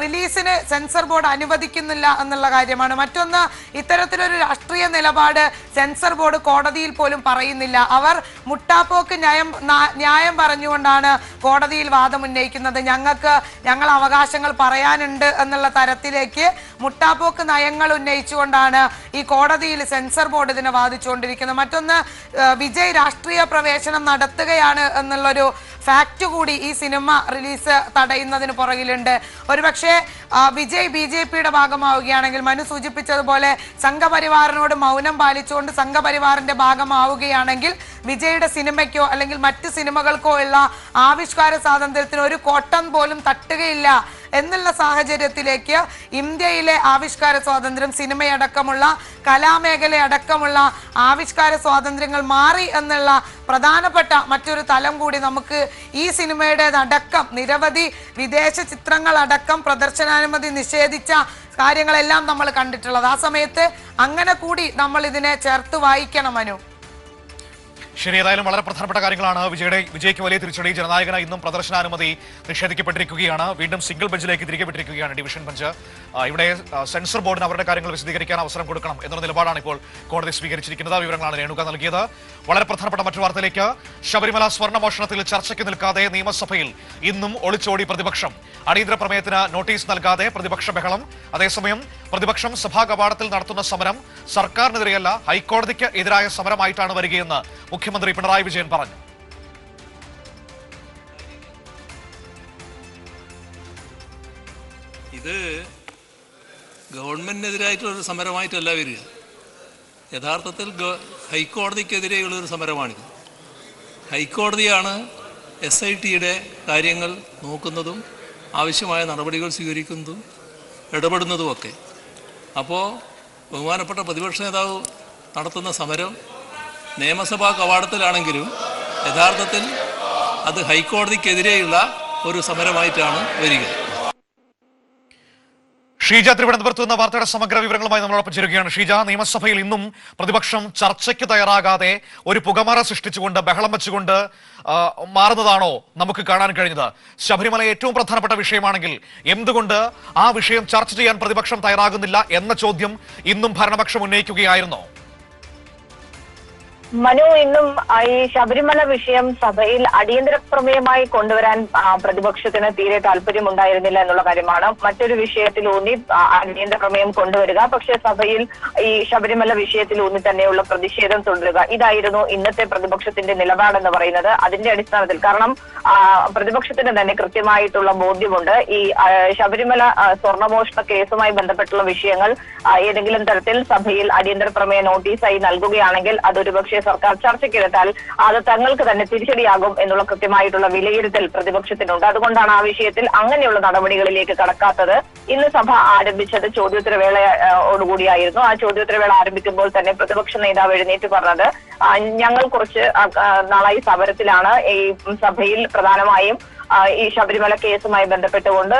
റിലീസിന് സെൻസർ ബോർഡ് അനുവദിക്കുന്നില്ല എന്നുള്ള കാര്യമാണ്. മറ്റൊന്ന് ഇത്തരത്തിലൊരു രാഷ്ട്രീയ നിലപാട് സെൻസർ ബോർഡ് കോടതിയിൽ പോലും പറയുന്നില്ല. അവർ മുട്ടാപ്പോക്ക് ന്യായം ന്യായം പറഞ്ഞുകൊണ്ടാണ് കോടതിയിൽ വാദം ഉന്നയിക്കുന്നത്. ഞങ്ങൾക്ക് ഞങ്ങൾ അവകാശങ്ങൾ പറയാനുണ്ട് എന്നുള്ള തരത്തിലേക്ക് മുട്ടാപ്പോക്ക് നയങ്ങൾ ഉന്നയിച്ചുകൊണ്ടാണ് ഈ കോടതിയിൽ സെൻസർ ബോർഡ് ഇതിനെ വാദിച്ചുകൊണ്ടിരിക്കുന്നത്. മറ്റൊന്ന് വിജയ് രാഷ്ട്രീയ പ്രവേശനം നടത്തുകയാണ് എന്നുള്ളൊരു ഫാക്റ്റ് കൂടി ഈ സിനിമ റിലീസ് തടയുന്നതിന് പുറകിലുണ്ട്. ഒരുപക്ഷെ ആ, വിജയ് ബി ജെ പിയുടെ ഭാഗമാവുകയാണെങ്കിൽ മനു സൂചിപ്പിച്ചതുപോലെ സംഘപരിവാറിനോട് മൗനം പാലിച്ചുകൊണ്ട് സംഘപരിവാറിന്റെ ഭാഗമാവുകയാണെങ്കിൽ വിജയുടെ സിനിമയ്ക്കോ അല്ലെങ്കിൽ മറ്റ് സിനിമകൾക്കോ ഉള്ള ആവിഷ്കാര സ്വാതന്ത്ര്യത്തിന് ഒരു കോട്ടം പോലും തട്ടുകയില്ല എന്നുള്ള സാഹചര്യത്തിലേക്ക് ഇന്ത്യയിലെ ആവിഷ്കാര സ്വാതന്ത്ര്യം സിനിമയടക്കമുള്ള കലാമേഖല അടക്കമുള്ള ആവിഷ്കാര സ്വാതന്ത്ര്യങ്ങൾ മാറി എന്നുള്ള പ്രധാനപ്പെട്ട മറ്റൊരു തലം കൂടി നമുക്ക് ഈ സിനിമയുടേതടക്കം നിരവധി വിദേശ ചിത്രങ്ങളടക്കം പ്രദർശനാനുമതി നിഷേധിച്ച കാര്യങ്ങളെല്ലാം നമ്മൾ കണ്ടിട്ടുള്ളത്. ആ സമയത്ത് അങ്ങനെ കൂടി നമ്മൾ ഇതിനെ ചേർത്ത് വായിക്കണം മനു. ശരി ഏതായാലും വളരെ പ്രധാനപ്പെട്ട കാര്യങ്ങളാണ്. വിജയുടെ വിജയ്ക്ക് വലിയ തിരിച്ചടി. ജനനായകന ഇന്നും പ്രദർശനാനുമതി നിഷേധിക്കപ്പെട്ടിരിക്കുകയാണ്. വീണ്ടും സിംഗിൾ ബെഞ്ചിലേക്ക് തിരികെ വിട്ടിരിക്കുകയാണ് ഡിവിഷൻ ബെഞ്ച്. ഇവിടെ സെൻസർ ബോർഡിന് അവരുടെ കാര്യങ്ങൾ വിശദീകരിക്കാൻ അവസരം കൊടുക്കണം എന്നൊരു നിലപാടാണ് ഇപ്പോൾ കോടതി സ്വീകരിച്ചിരിക്കുന്നത്. വിവരങ്ങളാണ് രേണുക നൽകിയത്. വളരെ പ്രധാനപ്പെട്ട മറ്റു വാർത്തയിലേക്ക്. ശബരിമല സ്വർണമോഷണത്തിൽ ചർച്ചയ്ക്ക് നിൽക്കാതെ നിയമസഭയിൽ ഇന്നും ഒളിച്ചോടി പ്രതിപക്ഷം. അടിയന്തര പ്രമേയത്തിന് നോട്ടീസ് നൽകാതെ പ്രതിപക്ഷ ബഹളം. അതേസമയം പ്രതിപക്ഷം സഭാ കവാടത്തിൽ നടത്തുന്ന സമരം സർക്കാരിനെതിരെയല്ല ഹൈക്കോടതിക്ക് എതിരായ സമരമായിട്ടാണ് വരികയെന്ന് മുഖ്യമന്ത്രി പിണറായി വിജയൻ പറഞ്ഞു. ഇത് ഗവൺമെന്റിനെതിരായിട്ടുള്ളൊരു സമരമായിട്ടല്ല വരിക. യഥാർത്ഥത്തിൽ ഹൈക്കോടതിക്കെതിരെയുള്ള ഒരു സമരമാണിത്. ഹൈക്കോടതിയാണ് എസ് ഐ ടിയുടെ കാര്യങ്ങൾ നോക്കുന്നതും ആവശ്യമായ നടപടികൾ സ്വീകരിക്കുന്നതും ഇടപെടുന്നതുമൊക്കെ അപ്പോൾ ബഹുമാനപ്പെട്ട പ്രതിപക്ഷ നേതാവ് നടത്തുന്ന സമരം നിയമസഭാ കവാടത്തിലാണെങ്കിലും യഥാർത്ഥത്തിൽ അത് ഹൈക്കോടതിക്കെതിരെയുള്ള ഒരു സമരമായിട്ടാണ് വരിക. ഷീജ തിരുവനന്തപുരത്ത് നിന്ന് വാർത്തയുടെ സമഗ്ര വിവരങ്ങളുമായി നമ്മളോടൊപ്പം ചേരുകയാണ്. ഷീജ നിയമസഭയിൽ ഇന്നും പ്രതിപക്ഷം ചർച്ചയ്ക്ക് തയ്യാറാകാതെ ഒരു പുകമറ സൃഷ്ടിച്ചുകൊണ്ട് ബഹളം വെച്ചുകൊണ്ട് മാറുന്നതാണോ നമുക്ക് കാണാൻ കഴിഞ്ഞത്? ശബരിമല ഏറ്റവും പ്രധാനപ്പെട്ട വിഷയമാണെങ്കിൽ എന്തുകൊണ്ട് ആ വിഷയം ചർച്ച ചെയ്യാൻ പ്രതിപക്ഷം തയ്യാറാകുന്നില്ല എന്ന ചോദ്യം ഇന്നും ഭരണപക്ഷം ഉന്നയിക്കുകയായിരുന്നോ. മനു ഇന്നും ഈ ശബരിമല വിഷയം സഭയിൽ അടിയന്തര പ്രമേയമായി കൊണ്ടുവരാൻ പ്രതിപക്ഷത്തിന് തീരെ താല്പര്യമുണ്ടായിരുന്നില്ല എന്നുള്ള കാര്യമാണ്. മറ്റൊരു വിഷയത്തിൽ ഊന്നി അടിയന്തര പ്രമേയം കൊണ്ടുവരിക പക്ഷെ സഭയിൽ ഈ ശബരിമല വിഷയത്തിൽ ഊന്നി തന്നെയുള്ള പ്രതിഷേധം തുടരുക. ഇതായിരുന്നു ഇന്നത്തെ പ്രതിപക്ഷത്തിന്റെ നിലപാടെന്ന് പറയുന്നത്. അതിന്റെ അടിസ്ഥാനത്തിൽ കാരണം പ്രതിപക്ഷത്തിന് തന്നെ കൃത്യമായിട്ടുള്ള ബോധ്യമുണ്ട്. ഈ ശബരിമല സ്വർണമോഷണ കേസുമായി ബന്ധപ്പെട്ടുള്ള വിഷയങ്ങൾ ഏതെങ്കിലും തരത്തിൽ സഭയിൽ അടിയന്തര പ്രമേയ നോട്ടീസായി നൽകുകയാണെങ്കിൽ അതൊരു സർക്കാർ ചർച്ചയ്ക്കെടുത്താൽ അത് തങ്ങൾക്ക് തന്നെ തിരിച്ചടിയാകും എന്നുള്ള കൃത്യമായിട്ടുള്ള വിലയിരുത്തൽ പ്രതിപക്ഷത്തിനുണ്ട്. അതുകൊണ്ടാണ് ആ വിഷയത്തിൽ അങ്ങനെയുള്ള നടപടികളിലേക്ക് കടക്കാത്തത്. ഇന്ന് സഭ ആരംഭിച്ചത് ചോദ്യോത്തരവേള ആ, ചോദ്യോത്തരവേള ആരംഭിക്കുമ്പോൾ തന്നെ പ്രതിപക്ഷ നേതാവ് എഴുന്നേറ്റ് പറഞ്ഞത് ഞങ്ങൾ കുറച്ച് നാളായി സമരത്തിലാണ്. ഈ സഭയിൽ പ്രധാനമായും ഈ ശബരിമല കേസുമായി ബന്ധപ്പെട്ടുകൊണ്ട്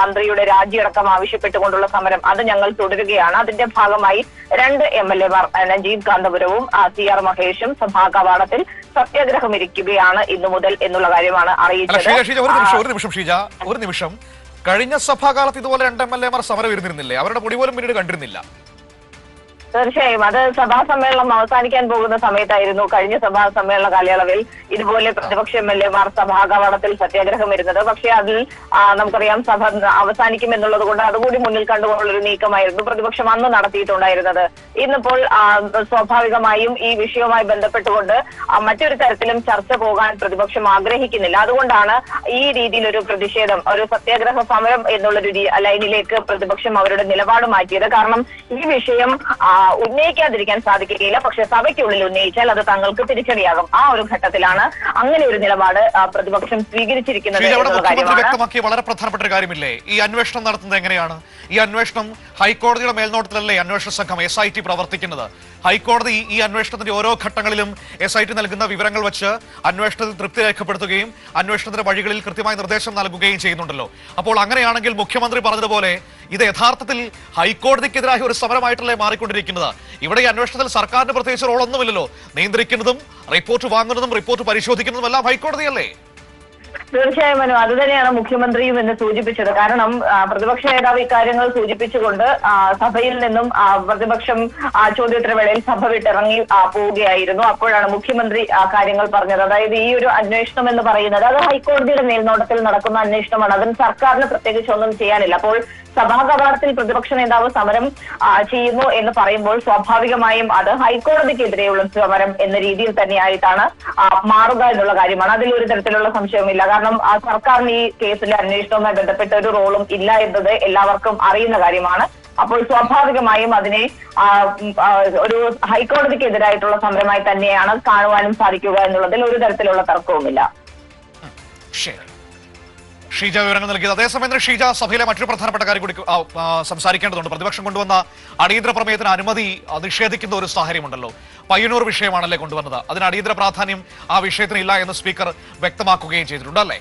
മന്ത്രിയുടെ രാജിയടക്കം ആവശ്യപ്പെട്ടുകൊണ്ടുള്ള സമരം അത് ഞങ്ങൾ തുടരുകയാണ്. അതിന്റെ ഭാഗമായി രണ്ട് എം എൽ എമാർ നജീബ് കാന്തപുരവും സി ആർ മഹേഷും സഭാ കവാടത്തിൽ സത്യാഗ്രഹം ഇരിക്കുകയാണ് ഇന്നു മുതൽ എന്നുള്ള കാര്യമാണ് അറിയിച്ചത്. ഒരു നിമിഷം ഷീജ ഒരു നിമിഷം. കഴിഞ്ഞ സഭാകാലത്ത് ഇതുപോലെ രണ്ട് എം എൽ എമാർ സമരം ഇരുന്നിരുന്നില്ലേ? അവരുടെ പൊടി പോലും പിന്നീട് കണ്ടിരുന്നില്ല. തീർച്ചയായും. അത് സഭാ സമ്മേളനം അവസാനിക്കാൻ പോകുന്ന സമയത്തായിരുന്നു കഴിഞ്ഞ സഭാ സമ്മേളന കാലയളവിൽ ഇതുപോലെ പ്രതിപക്ഷ എം എൽ എമാർ സഭാ കവാടത്തിൽ സത്യാഗ്രഹം വരുന്നത് പക്ഷേ അതിൽ നമുക്കറിയാം സഭ അവസാനിക്കും എന്നുള്ളത് കൊണ്ട് അതുകൂടി മുന്നിൽ കണ്ടുകൊണ്ടുള്ള ഒരു നീക്കമായിരുന്നു പ്രതിപക്ഷം അന്ന് നടത്തിയിട്ടുണ്ടായിരുന്നത്. ഇന്നിപ്പോൾ സ്വാഭാവികമായും ഈ വിഷയവുമായി ബന്ധപ്പെട്ടുകൊണ്ട് മറ്റൊരു തരത്തിലും ചർച്ച പോകാൻ പ്രതിപക്ഷം ആഗ്രഹിക്കുന്നില്ല. അതുകൊണ്ടാണ് ഈ രീതിയിലൊരു പ്രതിഷേധം ഒരു സത്യാഗ്രഹ സമരം എന്നുള്ളൊരു ലൈനിലേക്ക് പ്രതിപക്ഷം അവരുടെ നിലപാട് മാറ്റിയത്. കാരണം ഈ വിഷയം ഉന്നയിക്കാതിരിക്കാൻ സാധിക്കുകയില്ല. പക്ഷെ സഭയ്ക്കുള്ളിൽ ഉന്നയിച്ചാൽ അത് തങ്ങൾക്ക് തിരിച്ചടിയാകും. ആ ഒരു ഘട്ടത്തിലാണ് അങ്ങനെ ഒരു നിലപാട് പ്രതിപക്ഷം സ്വീകരിച്ചിരിക്കുന്നത് വ്യക്തമാക്കിയ വളരെ പ്രധാനപ്പെട്ട ഒരു കാര്യമില്ലേ? ഈ അന്വേഷണം നടത്തുന്നത് എങ്ങനെയാണ്? ഈ അന്വേഷണം ഹൈക്കോടതിയുടെ മേൽനോട്ടത്തിലല്ലേ അന്വേഷണ സംഘം എസ് ഐ ടി പ്രവർത്തിക്കുന്നത്? ഹൈക്കോടതി ഈ അന്വേഷണത്തിന്റെ ഓരോ ഘട്ടങ്ങളിലും എസ് ഐ ടി നൽകുന്ന വിവരങ്ങൾ വെച്ച് അന്വേഷണത്തിൽ തൃപ്തി രേഖപ്പെടുത്തുകയും അന്വേഷണത്തിന്റെ വഴികളിൽ കൃത്യമായ നിർദ്ദേശം നൽകുകയും ചെയ്യുന്നുണ്ടല്ലോ. അപ്പോൾ അങ്ങനെയാണെങ്കിൽ മുഖ്യമന്ത്രി പറഞ്ഞതുപോലെ ഇത് യഥാർത്ഥത്തിൽ ഹൈക്കോടതിക്കെതിരായ ഒരു സമരമായിട്ടല്ലേ മാറിക്കൊണ്ടിരിക്കുന്നത്? ഇവിടെ ഈ അന്വേഷണത്തിൽ സർക്കാരിന് പ്രത്യേകിച്ച് റോളൊന്നുമില്ലല്ലോ. നിയന്ത്രിക്കുന്നതും റിപ്പോർട്ട് വാങ്ങുന്നതും റിപ്പോർട്ട് പരിശോധിക്കുന്നതും എല്ലാം ഹൈക്കോടതിയല്ലേ? തീർച്ചയായും മനു അത് തന്നെയാണ് മുഖ്യമന്ത്രിയും എന്ന് സൂചിപ്പിച്ചത്. കാരണം പ്രതിപക്ഷ നേതാവ് ഇക്കാര്യങ്ങൾ സൂചിപ്പിച്ചുകൊണ്ട് സഭയിൽ നിന്നും പ്രതിപക്ഷം ചോദ്യോത്തരവേളയിൽ സഭ വിട്ടിറങ്ങി പോവുകയായിരുന്നു. അപ്പോഴാണ് മുഖ്യമന്ത്രി ആ കാര്യങ്ങൾ പറഞ്ഞത്. അതായത് ഈ ഒരു അന്വേഷണം എന്ന് പറയുന്നത് അത് ഹൈക്കോടതിയുടെ മേൽനോട്ടത്തിൽ നടക്കുന്ന അന്വേഷണമാണ്. അതിന് സർക്കാരിന് പ്രത്യേകിച്ച് ഒന്നും ചെയ്യാനില്ല. അപ്പോൾ സഭാ കവാടത്തിൽ പ്രതിപക്ഷ നേതാവ് സമരം ചെയ്യുന്നു എന്ന് പറയുമ്പോൾ സ്വാഭാവികമായും അത് ഹൈക്കോടതിക്കെതിരെയുള്ള സമരം എന്ന രീതിയിൽ തന്നെയായിട്ടാണ് മാറുക എന്നുള്ള കാര്യമാണ്. അതിൽ ഒരു തരത്തിലുള്ള സംശയവുമില്ല. കാരണം സർക്കാരിന് ഈ കേസിലെ അന്വേഷണവുമായി ബന്ധപ്പെട്ട ഒരു റോളും ഇല്ല എന്നത് എല്ലാവർക്കും അറിയുന്ന കാര്യമാണ്. അപ്പോൾ സ്വാഭാവികമായും അതിനെ ഒരു ഹൈക്കോടതിക്കെതിരായിട്ടുള്ള സമരമായി തന്നെയാണ് കാണുവാനും സാധിക്കുക എന്നുള്ളതിൽ ഒരു തരത്തിലുള്ള തർക്കവുമില്ല. ശരി. ഷീജ വിവരങ്ങൾ നൽകിയത്. അതേസമയം ഷീജ സഭയിലെ മറ്റൊരു പ്രധാനപ്പെട്ട കാര്യം കൂടി സംസാരിക്കേണ്ടതുണ്ട്. പ്രതിപക്ഷം കൊണ്ടുവന്ന അടിയന്തര പ്രമേയത്തിന് അനുമതി നിഷേധിക്കുന്ന ഒരു സാഹചര്യമുണ്ടല്ലോ. പയ്യന്നൂർ വിഷയമാണല്ലേ കൊണ്ടുവന്നത്. അതിന് അടിയന്തര പ്രാധാന്യം ആ വിഷയത്തിനില്ല എന്ന് സ്പീക്കർ വ്യക്തമാക്കുകയും ചെയ്തിട്ടുണ്ട് അല്ലേ?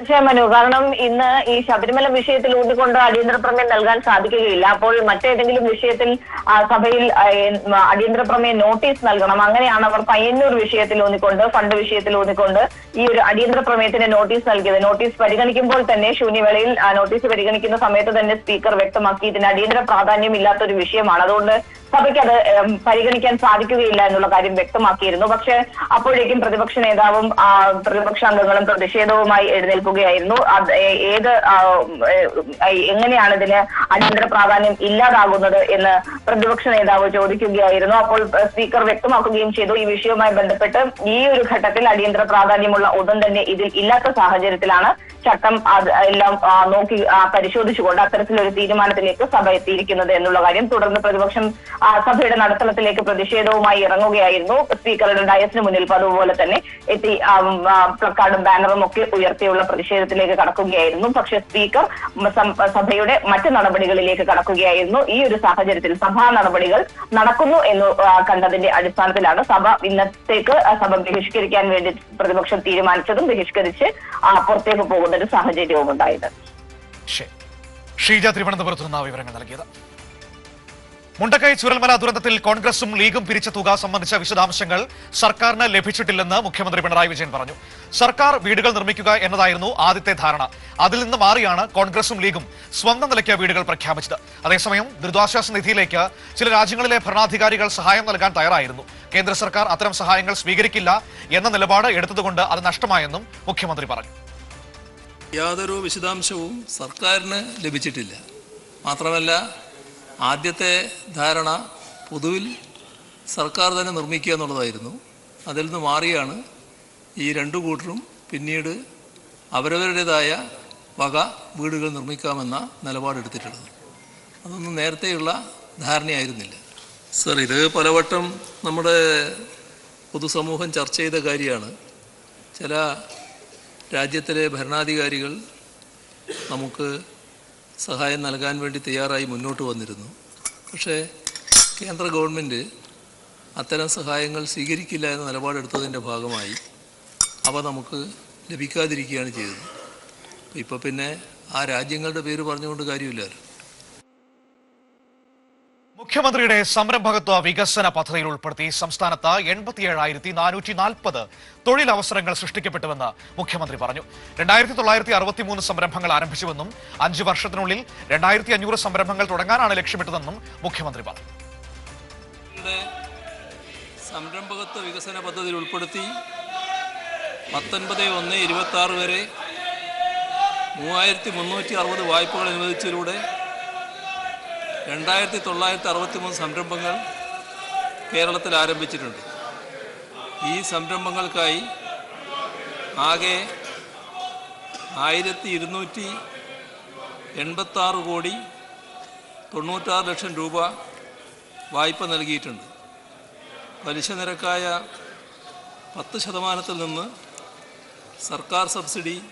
തീർച്ചയായും മനു കാരണം ഇന്ന് ഈ ശബരിമല വിഷയത്തിൽ ഊന്നിക്കൊണ്ട് അടിയന്തര പ്രമേയം നൽകാൻ സാധിക്കുകയില്ല. അപ്പോൾ മറ്റേതെങ്കിലും വിഷയത്തിൽ സഭയിൽ അടിയന്തര പ്രമേയ നോട്ടീസ് നൽകണം. അങ്ങനെയാണ് അവർ പയ്യന്നൂർ വിഷയത്തിൽ ഊന്നിക്കൊണ്ട് ഫണ്ട് വിഷയത്തിൽ ഊന്നിക്കൊണ്ട് ഈ ഒരു അടിയന്തര പ്രമേയത്തിന് നോട്ടീസ് നൽകിയത്. നോട്ടീസ് പരിഗണിക്കുമ്പോൾ തന്നെ ശൂന്യവേളയിൽ നോട്ടീസ് പരിഗണിക്കുന്ന സമയത്ത് തന്നെ സ്പീക്കർ വ്യക്തമാക്കി ഇതിന് അടിയന്തര പ്രാധാന്യം ഇല്ലാത്ത ഒരു വിഷയമാണ്. അതുകൊണ്ട് സഭയ്ക്ക് അത് പരിഗണിക്കാൻ സാധിക്കുകയില്ല എന്നുള്ള കാര്യം വ്യക്തമാക്കിയിരുന്നു. പക്ഷെ അപ്പോഴേക്കും പ്രതിപക്ഷ നേതാവും പ്രതിപക്ഷ അംഗങ്ങളും പ്രതിഷേധവുമായി എഴുന്നേൽക്കുകയായിരുന്നു. ഏത് എങ്ങനെയാണ് ഇതിന് അടിയന്തര പ്രാധാന്യം ഇല്ലാതാകുന്നത് എന്ന് പ്രതിപക്ഷ നേതാവ് ചോദിക്കുകയായിരുന്നു. അപ്പോൾ സ്പീക്കർ വ്യക്തമാക്കുകയും ചെയ്തു. ഈ വിഷയവുമായി ബന്ധപ്പെട്ട് ഈ ഒരു ഘട്ടത്തിൽ അടിയന്തര പ്രാധാന്യമുള്ള ഒന്നും തന്നെ ഇതിൽ ഇല്ലാത്ത സാഹചര്യത്തിലാണ് ചട്ടം എല്ലാം നോക്കി പരിശോധിച്ചുകൊണ്ട് അത്തരത്തിലൊരു തീരുമാനത്തിലേക്ക് സഭ എത്തിയിരിക്കുന്നത് എന്നുള്ള കാര്യം തുടർന്ന് പ്രതിപക്ഷം സഭയുടെ നടത്തളത്തിലേക്ക് പ്രതിഷേധവുമായി ഇറങ്ങുകയായിരുന്നു. സ്പീക്കറുടെ ഡയസിന് മുന്നിൽ അതുപോലെ തന്നെ എത്തി പ്ലക്കാർഡും ബാനറും ഒക്കെ ഉയർത്തിയുള്ള പ്രതിഷേധത്തിലേക്ക് കടക്കുകയായിരുന്നു. പക്ഷെ സ്പീക്കർ സഭയുടെ മറ്റ് നടപടികളിലേക്ക് കടക്കുകയായിരുന്നു. ഈ ഒരു സാഹചര്യത്തിൽ സഭാ നടപടികൾ നടക്കുന്നു എന്ന് കണ്ടതിന്റെ അടിസ്ഥാനത്തിലാണ് സഭ ഇന്നത്തേക്ക് സഭ ബഹിഷ്കരിക്കാൻ വേണ്ടി പ്രതിപക്ഷം തീരുമാനിച്ചതും ബഹിഷ്കരിച്ച് പുറത്തേക്ക് പോകുന്ന ഒരു സാഹചര്യവും ഉണ്ടായത് ഷീജ തിരുവനന്തപുരത്ത് നിന്നാണ് വിവരങ്ങൾ നൽകിയത്. മുണ്ടക്കൈ ചുരൽമല ദുരന്തത്തിൽ കോൺഗ്രസും ലീഗും പിരിച്ച തുക സംബന്ധിച്ച വിശദാംശങ്ങൾ സർക്കാരിന് ലഭിച്ചിട്ടില്ലെന്ന് മുഖ്യമന്ത്രി പിണറായി വിജയൻ പറഞ്ഞു. സർക്കാർ വീടുകൾ നിർമ്മിക്കുക എന്നതായിരുന്നു ആദ്യത്തെ ധാരണ. അതിൽ നിന്ന് മാറിയാണ് കോൺഗ്രസും ലീഗും സ്വന്തം നിലയ്ക്ക് വീടുകൾ പ്രഖ്യാപിച്ചത്. അതേസമയം ദുരിതാശ്വാസ നിധിയിലേക്ക് ചില രാജ്യങ്ങളിലെ ഭരണാധികാരികൾ സഹായം നൽകാൻ തയ്യാറായിരുന്നു. കേന്ദ്ര സർക്കാർ അത്തരം സഹായങ്ങൾ സ്വീകരിക്കില്ല എന്ന നിലപാട് എടുത്തതുകൊണ്ട് അത് നഷ്ടമായെന്നും മുഖ്യമന്ത്രി പറഞ്ഞു. യാതൊരു വിശദാംശവും സർക്കാരിന് ലഭിച്ചിട്ടില്ല. മാത്രമല്ല ആദ്യത്തെ ധാരണ പൊതുവിൽ സർക്കാർ തന്നെ നിർമ്മിക്കുക എന്നുള്ളതായിരുന്നു. അതിൽ നിന്ന് മാറിയാണ് ഈ രണ്ടു കൂട്ടരും പിന്നീട് അവരവരുടേതായ വക വീടുകൾ നിർമ്മിക്കാമെന്ന നിലപാടെടുത്തിട്ടുള്ളത് അതൊന്നും നേരത്തെയുള്ള ധാരണയായിരുന്നില്ല. സർ ഇത് പലവട്ടം നമ്മുടെ പൊതുസമൂഹം ചർച്ച ചെയ്ത കാര്യമാണ്. ചില രാജ്യത്തിലെ ഭരണാധികാരികൾ നമുക്ക് സഹായം നൽകാൻ വേണ്ടി തയ്യാറായി മുന്നോട്ട് വന്നിരുന്നു. പക്ഷേ കേന്ദ്ര ഗവൺമെന്റ് അത്തരം സഹായങ്ങൾ സ്വീകരിക്കില്ല എന്ന നിലപാടെടുത്തതിന്റെ ഭാഗമായി അവ നമുക്ക് ലഭിക്കാതിരിക്കുകയാണ് ചെയ്തത്. ഇപ്പോൾ പിന്നെ ആ രാജ്യങ്ങളുടെ പേര് പറഞ്ഞുകൊണ്ട് കാര്യമില്ലല്ലോ. മുഖ്യമന്ത്രിയുടെ സംരംഭകത്വ വികസന പദ്ധതിയിൽ ഉൾപ്പെടുത്തി സംസ്ഥാനത്ത് എൺപത്തിയേഴായിരത്തി നാനൂറ്റി നാൽപ്പത് തൊഴിലവസരങ്ങൾ സൃഷ്ടിക്കപ്പെട്ടുവെന്ന് മുഖ്യമന്ത്രി പറഞ്ഞു. രണ്ടായിരത്തി തൊള്ളായിരത്തി അറുപത്തി മൂന്ന് സംരംഭങ്ങൾ ആരംഭിച്ചുവെന്നും അഞ്ച് വർഷത്തിനുള്ളിൽ രണ്ടായിരത്തി അഞ്ഞൂറ് സംരംഭങ്ങൾ തുടങ്ങാനാണ് ലക്ഷ്യമിട്ടതെന്നും മുഖ്യമന്ത്രി പറഞ്ഞു. സംരംഭകത്വ വികസന പദ്ധതിയിൽ ഉൾപ്പെടുത്തി പത്തൊൻപത് ഒന്ന് ഇരുപത്തി ആറ് വരെ മൂവായിരത്തി മുന്നൂറ്റി അറുപത് വായ്പകൾ അനുവദിച്ചതിലൂടെ രണ്ടായിരത്തി തൊള്ളായിരത്തി അറുപത്തി മൂന്ന് സംരംഭങ്ങൾ കേരളത്തിൽ ആരംഭിച്ചിട്ടുണ്ട്. ഈ സംരംഭങ്ങൾക്കായി ആകെ ആയിരത്തി ഇരുന്നൂറ്റി എൺപത്താറ് കോടി തൊണ്ണൂറ്റാറ് ലക്ഷം രൂപ വായ്പ നൽകിയിട്ടുണ്ട്. പലിശ നിരക്കായ പത്ത് ശതമാനത്തിൽ നിന്ന് സർക്കാർ സബ്സിഡി